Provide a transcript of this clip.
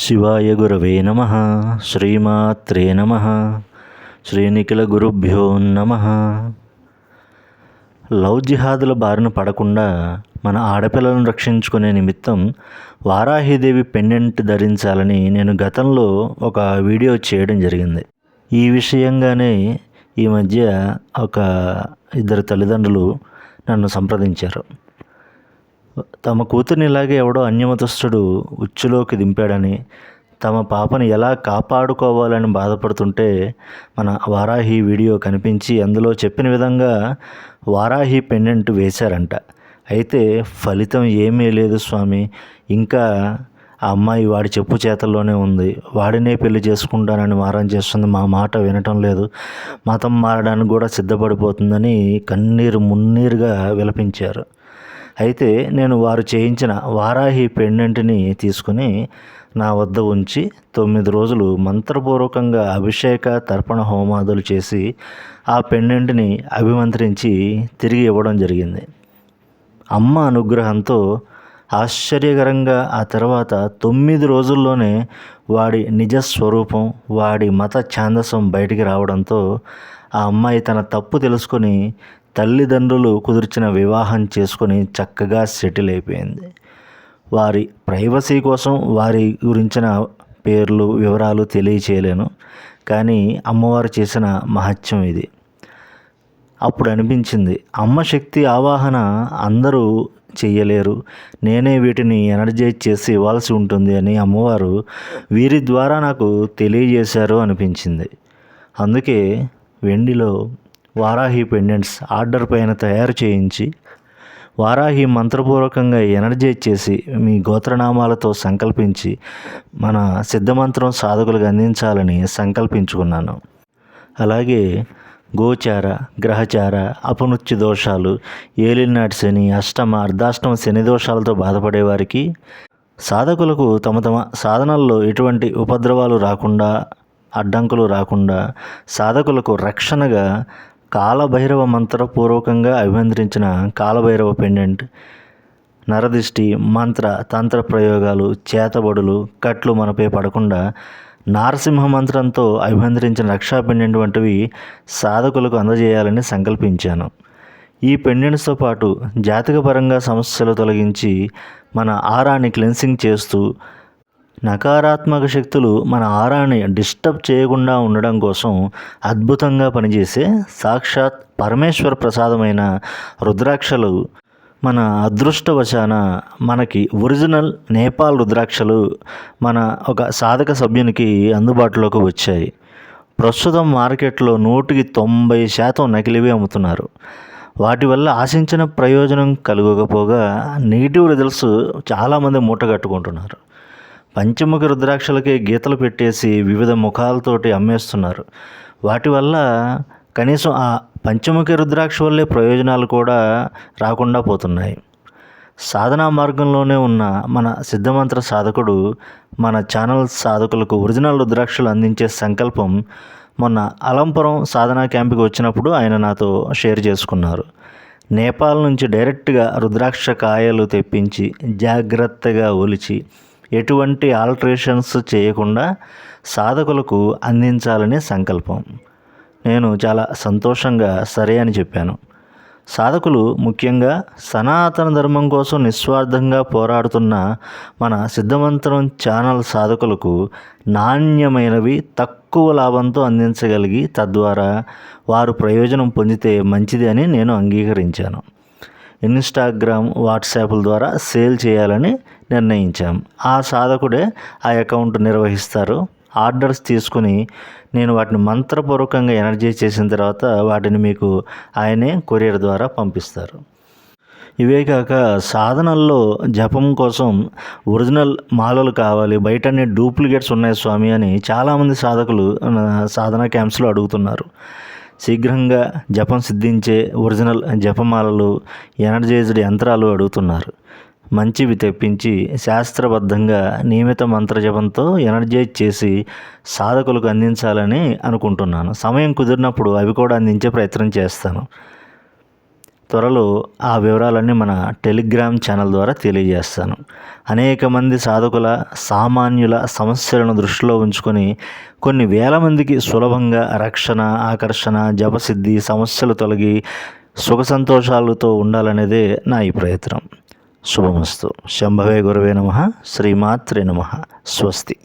శివాయ గురవే నమ శ్రీమాత్రే నమ శ్రీనిఖిల గురుభ్యో నమ. లవ్ జిహాదుల బారిన పడకుండా మన ఆడపిల్లలను రక్షించుకునే నిమిత్తం వారాహిదేవి పెండెంట్ ధరించాలని నేను గతంలో ఒక వీడియో చేయడం జరిగింది. ఈ విషయంగానే ఈ మధ్య ఒక ఇద్దరు తల్లిదండ్రులు నన్ను సంప్రదించారు. తమ కూతుర్ని ఇలాగే ఎవడో అన్యమతస్థుడు ఉచ్చులోకి దింపాడని తమ పాపని ఎలా కాపాడుకోవాలని బాధపడుతుంటే మన వారాహి వీడియో కనిపించి అందులో చెప్పిన విధంగా వారాహి పెండెంట్ వేశారంట. అయితే ఫలితం ఏమీ లేదు స్వామి. ఇంకా ఆ అమ్మాయి వాడి చెప్పు చేతల్లోనే ఉంది. వాడినే పెళ్ళి చేసుకుంటానని మారం చేస్తుంది. మా మాట వినటం లేదు. మతం మారడానికి కూడా సిద్ధపడిపోతుందని కన్నీరు మున్నీరుగా విలపించారు. అయితే నేను వారు చేయించిన వారాహి పెండెంట్ని తీసుకుని నా వద్ద ఉంచి తొమ్మిది రోజులు మంత్రపూర్వకంగా అభిషేక తర్పణ హోమాదులు చేసి ఆ పెండెంట్ని అభిమంత్రించి తిరిగి ఇవ్వడం జరిగింది. అమ్మ అనుగ్రహంతో ఆశ్చర్యకరంగా ఆ తర్వాత తొమ్మిది రోజుల్లోనే వాడి నిజ స్వరూపం వాడి మత ఛాందసం బయటికి రావడంతో ఆ అమ్మాయి తన తప్పు తెలుసుకొని తల్లిదండ్రులు కుదిర్చిన వివాహం చేసుకొని చక్కగా సెటిల్ అయిపోయింది. వారి ప్రైవసీ కోసం వారి గురించిన పేర్లు వివరాలు తెలియచేయలేను. కానీ అమ్మవారు చేసిన మహత్యం ఇది. అప్పుడు అనిపించింది అమ్మ శక్తి ఆవాహన అందరూ చేయలేరు నేనే వీటిని ఎనర్జైజ్ చేసి ఇవ్వాల్సి ఉంటుంది అని అమ్మవారు వీరి ద్వారా నాకు తెలియజేశారు అనిపించింది. అందుకే వెండిలో వారాహి పెండెంట్స్ ఆర్డర్ పైన తయారు చేయించి వారాహి మంత్రపూర్వకంగా ఎనర్జైజ్ చేసి మీ గోత్రనామాలతో సంకల్పించి మన సిద్ధమంత్రం సాధకులకు అందించాలని సంకల్పించుకున్నాను. అలాగే గోచార గ్రహచార అపనుత్య దోషాలు ఏలినాటి శని అష్టమ అర్ధాష్టమ శని దోషాలతో బాధపడేవారికి సాధకులకు తమ తమ సాధనల్లో ఎటువంటి ఉపద్రవాలు రాకుండా అడ్డంకులు రాకుండా సాధకులకు రక్షణగా కాలభైరవ మంత్రపూర్వకంగా అభిమంత్రించిన కాలభైరవ పెండెంట్ నరదిష్టి మంత్ర తంత్ర ప్రయోగాలు చేతబడులు కట్లు మనపై పడకుండా నారసింహ మంత్రంతో అభిమంత్రించిన రక్షా పెండెంట్ వంటివి సాధకులకు అందజేయాలని సంకల్పించాను. ఈ పెండెంట్స్తో పాటు జాతకపరంగా సమస్యలు తొలగించి మన ఆరాన్ని క్లెన్సింగ్ చేస్తూ నకారాత్మక శక్తులు మన ఆరాన్ని డిస్టర్బ్ చేయకుండా ఉండడం కోసం అద్భుతంగా పనిచేసే సాక్షాత్ పరమేశ్వర ప్రసాదమైన రుద్రాక్షలు మన అదృష్టవశాన మనకి ఒరిజినల్ నేపాల్ రుద్రాక్షలు మన ఒక సాధక సభ్యునికి అందుబాటులోకి వచ్చాయి. ప్రస్తుతం మార్కెట్లో నూటికి తొంభై శాతం నకిలివి అమ్ముతున్నారు. వాటి వల్ల ఆశించిన ప్రయోజనం కలగకపోగా నెగిటివ్ రిజల్ట్స్ చాలామంది మూట కట్టుకుంటున్నారు పంచముఖ రుద్రాక్షలకి గీతలు పెట్టేసి వివిధ ముఖాలతోటి అమ్మేస్తున్నారు. వాటి వల్ల కనీసం ఆ పంచముఖి రుద్రాక్ష వల్లే ప్రయోజనాలు కూడా రాకుండా పోతున్నాయి. సాధనా మార్గంలోనే ఉన్న మన సిద్ధమంత్ర సాధకుడు మన ఛానల్ సాధకులకు ఒరిజినల్ రుద్రాక్షలు అందించే సంకల్పం మొన్న అలంపురం సాధనా క్యాంప్కి వచ్చినప్పుడు ఆయన నాతో షేర్ చేసుకున్నారు. నేపాల్ నుంచి డైరెక్ట్గా రుద్రాక్ష కాయలు తెప్పించి జాగ్రత్తగా ఒలిచి ఎటువంటి ఆల్టరేషన్స్ చేయకుండా సాధకులకు అందించాలని సంకల్పం. నేను చాలా సంతోషంగా సరే అని చెప్పాను. సాధకులు ముఖ్యంగా సనాతన ధర్మం కోసం నిస్వార్థంగా పోరాడుతున్న మన సిద్ధమంతరం ఛానల్ సాధకులకు నాణ్యమైనవి తక్కువ లాభంతో అందించగలిగి తద్వారా వారు ప్రయోజనం పొందితే మంచిది అని నేను అంగీకరించాను. ఇన్స్టాగ్రామ్ వాట్సాప్ల ద్వారా సేల్ చేయాలని నిర్ణయించాం. ఆ సాధకుడే ఆ అకౌంట్ నిర్వహిస్తారు. ఆర్డర్స్ తీసుకుని నేను వాటిని మంత్రపూర్వకంగా ఎనర్జీ చేసిన తర్వాత వాటిని మీకు ఆయనే కొరియర్ ద్వారా పంపిస్తారు. ఇవే కాక సాధనల్లో జపం కోసం ఒరిజినల్ మాలలు కావాలి. బయట అన్ని డూప్లికేట్స్ ఉన్నాయి స్వామి అని చాలామంది సాధకులు సాధన క్యాంప్స్లో అడుగుతున్నారు. శీఘ్రంగా జపం సిద్ధించే ఒరిజినల్ జపమాలలు ఎనర్జైజ్డ్ యంత్రాలు అడుగుతున్నారు. మంచివి తెప్పించి శాస్త్రబద్ధంగా నియమిత మంత్రజపంతో ఎనర్జైజ్ చేసి సాధకులకు అందించాలని అనుకుంటున్నాను. సమయం కుదిరినప్పుడు అవి కూడా అందించే ప్రయత్నం చేస్తాను. త్వరలో ఆ వివరాలన్నీ మన టెలిగ్రామ్ ఛానల్ ద్వారా తెలియజేస్తాను. అనేక మంది సాధకుల సామాన్యుల సమస్యలను దృష్టిలో ఉంచుకొని కొన్ని వేల మందికి సులభంగా రక్షణ ఆకర్షణ జపసిద్ధి సమస్యలు తొలగి సుఖ సంతోషాలతో ఉండాలనేదే నా ఈ ప్రయత్నం. శుభమస్తు. శంభవే గురవే నమ. శ్రీమాత్రే నమ. స్వస్తి.